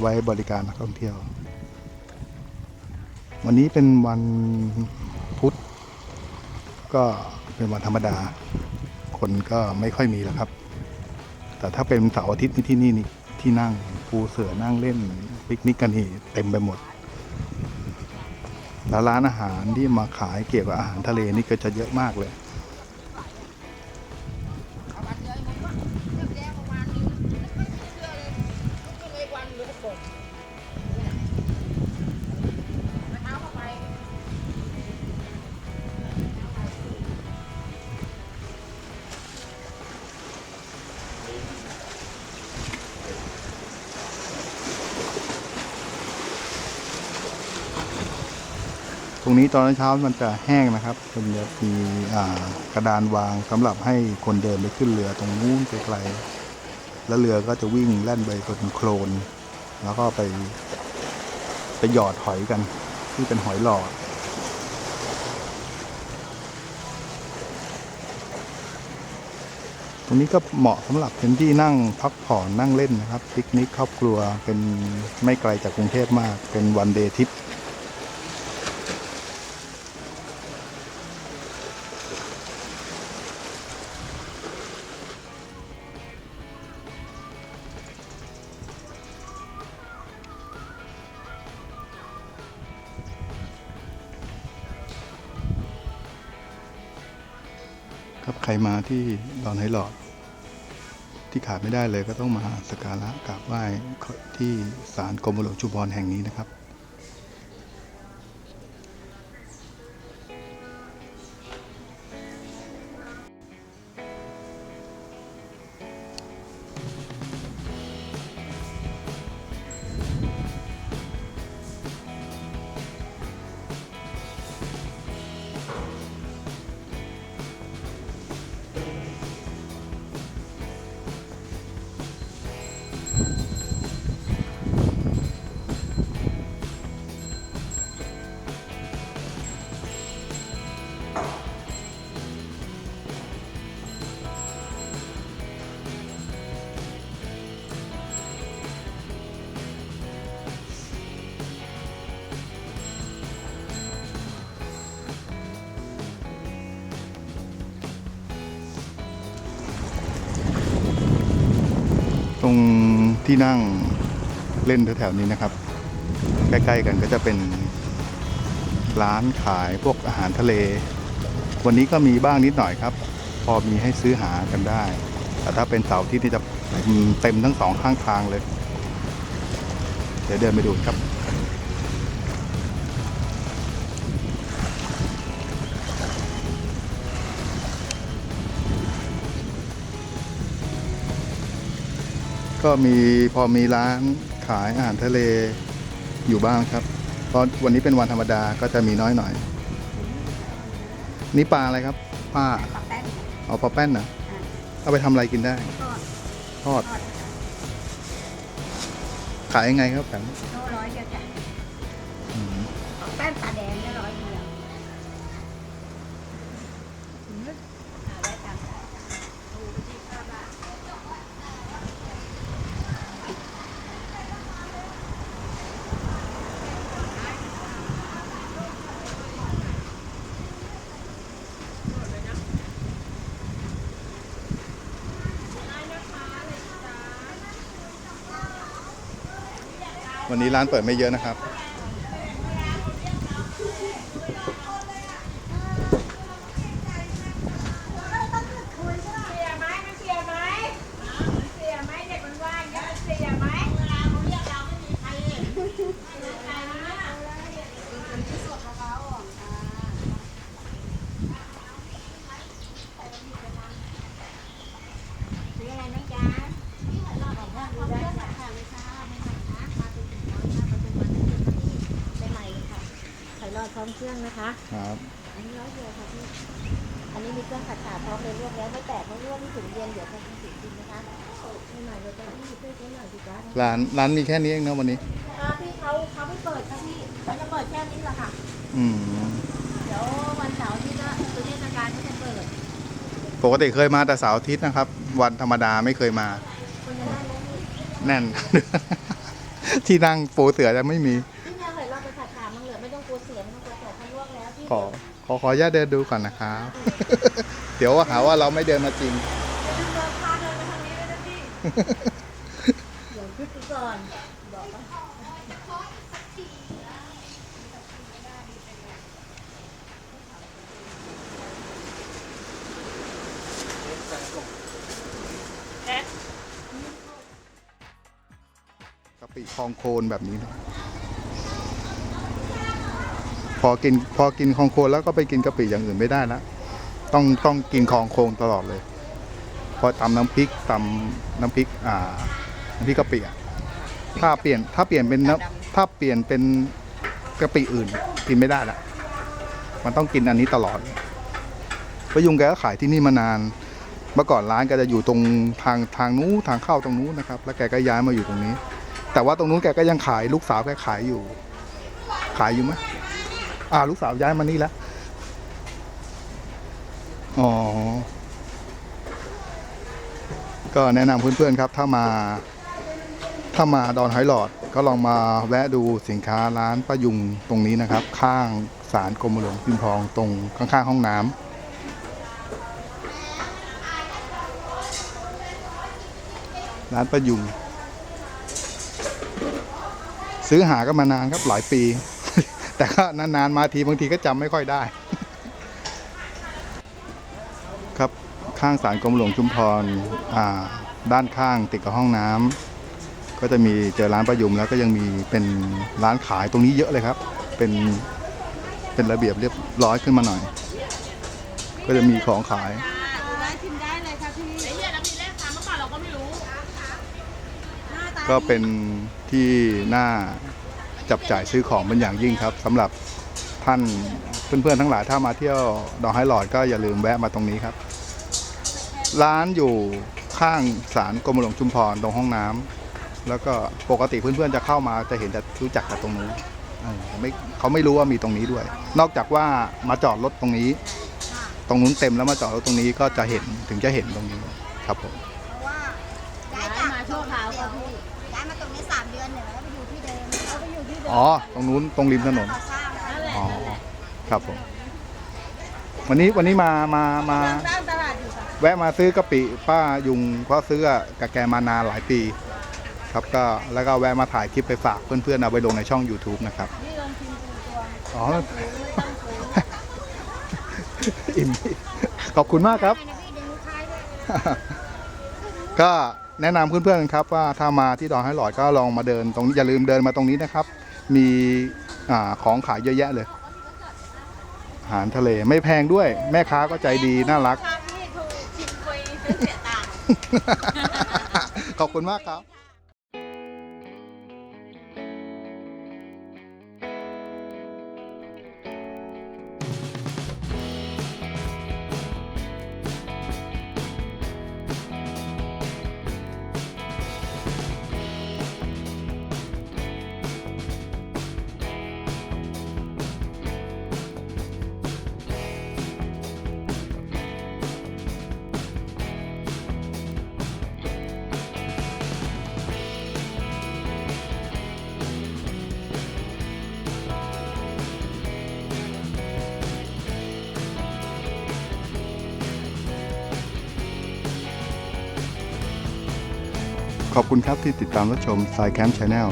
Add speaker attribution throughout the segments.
Speaker 1: ไว้บริการนักท่องเที่ยว วันนี้เป็นวันพุธก็เป็นวันธรรมดา คนก็ไม่ค่อยมีแล้วครับ แต่ถ้าเป็นเสาร์อาทิตย์นี่ที่นี่นี่ที่นั่งปูเสือนั่งเล่นปิกนิกกันนี่เต็มไปหมดแล้วร้านอาหารที่มาขายเกี่ยวกับอาหารทะเลนี่ก็จะเยอะมากเลย รงนี้ตอนเช้ามันจะแห้งนะครับมันจะมีกระดานวางสำหรับให้คนเดินไปขึ้นเรือตรงนู้นไกลๆแล้วเรือก็จะวิ่งแล่นไปบนโคลน แล้วก็ไปไปหยอดหอยกัน ที่เป็นหอยหลอดตรงนี้ก็เหมาะสำหรับเป็นที่นั่งพักผ่อนนั่งเล่นนะครับปิกนิกครอบครัวเป็นไม่ไกลจากกรุงเทพมากเป็นวันเดย์ทิป รับใครมาที่ดอนไฮหลอด ที่ขาดไม่ได้เลยก็ต้องมาสักการะกราบไหว้ที่ศาลกรมหลวงชุมพรแห่งนี้นะครับ ตรงที่นั่งเล่นแถวๆนี้นะครับ ใกล้ๆกันก็จะเป็นร้านขายพวกอาหารทะเล วันนี้ก็มีบ้างนิดหน่อยครับ พอมีให้ซื้อหากันได้ แต่ถ้าเป็นเสาร์อาที่นี่จะเต็มทั้งสองข้างทางเลย เดี๋ยวเดินไปดูครับ ก็มีพอมีร้านขายอาหารทะเลอยู่บ้างครับ เพราะวันนี้เป็นวันธรรมดาก็จะมีน้อยหน่อย นี่ปลาอะไรครับป้า
Speaker 2: ปลาแป้น
Speaker 1: เอาปลาแป้นนะเอาไปทำอะไรกินได้
Speaker 2: ทอด
Speaker 1: ทอด
Speaker 2: ทอด
Speaker 1: ขายยังไงครับแผง
Speaker 2: โลร้อยเดียวจ้ะ
Speaker 1: อืม
Speaker 2: ปลาแป้นปลาแดงเนี่ยร้อยเดียวอืมหาได้ตามใจดูไปที่ข้าวบ้าน
Speaker 1: วันนี้ร้านเปิดไม่เยอะนะครับ
Speaker 2: เสียไหมมันเสียไหมเสียไหมเด็กมันว่างเยอะเสียไหมเวลาเขาเรียกเราไม่มีใครเห็นใครนะเป็นที่สดของเขาอะซื้ออะไรไหมจ๊ะของพ่อดูได้ค่ะค่ะเลยค่ะไม่ใหม่นะมาเป็นถึงร้อยค่ะปัจจุบันนี้เป็นใหม่เลยค่ะไข่ รอดพร้อมเครื่องนะคะ
Speaker 1: ครับ
Speaker 2: อันนี้ร้อยเดียวค่ะพี่อันนี้มีเครื่องขัดขาพร้อมเลยลวกแล้วไม่แตกไม่ร่วงไม่ถึงเย็นเดี๋ยวทำเป็นสีกินนะคะไม่หน่อยเดี๋ยวจะพี่ช่วยช่วยหน่อยดีจ้า
Speaker 1: ร้านร้านมีแค่นี้เองนะวันนี้
Speaker 2: อ่าพี่เขาเขาไม่เปิดค่ะพี่เขาจะเปิดแค่นี้แหละค่ะ
Speaker 1: อืม
Speaker 2: เดี๋ยววันเสาร์ที่ก็คือเทศกาลก็จะเปิด
Speaker 1: ปกติเคยมาแต่เสาร์อาทิตย์นะครับ วันธรรมดาไม่เคยมา
Speaker 2: คนจะได้ไหมพี่
Speaker 1: แน่น ที่นั่งปูเสือจะไม่มี ขอขอขออนุญาตเดินดูก่อนนะครับ เดี๋ยวหาว่าเราไม่เดินมาจริง
Speaker 2: จะดึงเดินพาเดินไปทางนี้เลยนะพี่ เดี๋ยวคิดดูก่อนบอกว่าแอ๊ะ
Speaker 1: กะปิคลองโคลนแบบนี้นะ พอกินพอกินคลองโคลนแล้วก็ไปกินกะปิอย่างอื่นไม่ได้แล้วต้องต้องกินคลองโคลนตลอดเลยพอตำน้ำพริกตำน้ำพริกอ่าน้ำพริกกะปิอะถ้าเปลี่ยนถ้าเปลี่ยนเป็นน้ำถ้าเปลี่ยนเป็นกะปิอื่นกินไม่ได้ละมันต้องกินอันนี้ตลอดประยุงแกก็ขายที่นี่มานาน เมื่อก่อนร้านแกจะอยู่ตรงทางทางนู้นทางเข้าตรงนู้นนะครับ แล้วแกก็ย้ายมาอยู่ตรงนี้ แต่ว่าตรงนู้นแกก็ยังขายลูกสาวแกขายอยู่ ขายอยู่ไหม อ่าลูกสาวย้ายมานี่แล้ว อ๋อ ก็แนะนำเพื่อนๆครับ ถ้ามา ถ้ามาดอนหอยหลอด ก็ลองมาแวะดูสินค้าร้านป้ายุงตรงนี้นะครับ ข้างศาลกรมหลวงพิมพองตรงข้างๆห้องน้ำร้านป้ายุง ซื้อหาก็มานานครับหลายปี แต่ก็นานๆมาทีบางทีก็จำไม่ค่อยได้ ครับข้างศาลกรมหลวงชุมพรอ่าด้านข้างติดกับห้องน้ำก็จะมีเจอร้านประยุมแล้วก็ยังมีเป็นร้านขายตรงนี้เยอะเลยครับ เป็นเป็นระเบียบเรียบร้อยขึ้นมาหน่อย ก็จะมีของขาย
Speaker 2: ดูได้ชิมได้เลยค่ะพี่ไอ้เหี้ยเรามีเลขค่ะเมื่อก่อนเราก็ไม่รู้หน้าตา
Speaker 1: ก็เป็นที่น่า จับจ่ายซื้อของเป็นอย่างยิ่งครับสำหรับท่านเพื่อนๆทั้งหลายถ้ามาเที่ยวดอกไฮหลอดก็อย่าลืมแวะมาตรงนี้ครับ ร้านอยู่ข้างศาลกรมหลวงชุมพรตรงห้องน้ำแล้วก็ปกติเพื่อนๆจะเข้ามาจะเห็นจะรู้จักกับตรงนู้นเออไม่เขาไม่รู้ว่ามีตรงนี้ด้วย นอกจากว่ามาจอดรถตรงนี้ ตรงนู้นเต็มแล้วมาจอดรถตรงนี้ก็จะเห็นถึงจะเห็นตรงนี้ครับผม
Speaker 3: อยู่ที่เดิม
Speaker 2: อ๋
Speaker 1: อ ตรงนู้นตรงริมถนน
Speaker 3: ก่อสร้างแล้ว
Speaker 2: นั่นแหละ
Speaker 1: อ๋อ
Speaker 2: นั่นแหละ
Speaker 1: ครับผม วันนี้วันนี้มา มา มา
Speaker 2: สร้างตลาดอยู่ค่ะ
Speaker 1: แวะมาซื้อกะปิป้ายุงเพราะซื้อกับแกมานานหลายปี ครับก็แล้วก็แวะมาถ่ายคลิปไปฝากเพื่อนๆเอาไปลงในช่อง YouTube นะครับ
Speaker 2: นี่ลองชิมดูตัว
Speaker 1: อ๋อ
Speaker 2: ไม่ต้องซื้อ
Speaker 1: อิ่มขอบคุณมากครับ
Speaker 3: ใช่นะพี่ดึงลูกค้าด้วย
Speaker 1: ก็แนะนำเพื่อนๆครับว่าถ้ามาที่ดอนไฮหลอดก็ลองมาเดินตรงนี้อย่าลืมเดินมาตรงนี้นะครับ มีอาของขายเยอะแยะเลย อาหารทะเลไม่แพงด้วย แม่ค้าก็ใจดีน่ารัก
Speaker 2: ค่ะพี่ถูกชิมฟรีซื้อเสียตังค์
Speaker 1: ขอบคุณมากครับ อบคุณครับที่ติดตามรับชม s ายแคมป์ชาแนล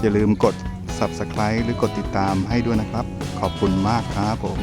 Speaker 1: อย่าลืมกด Subscribe หรือกดติดตามให้ด้วยนะครับ ขอบคุณมากครับผม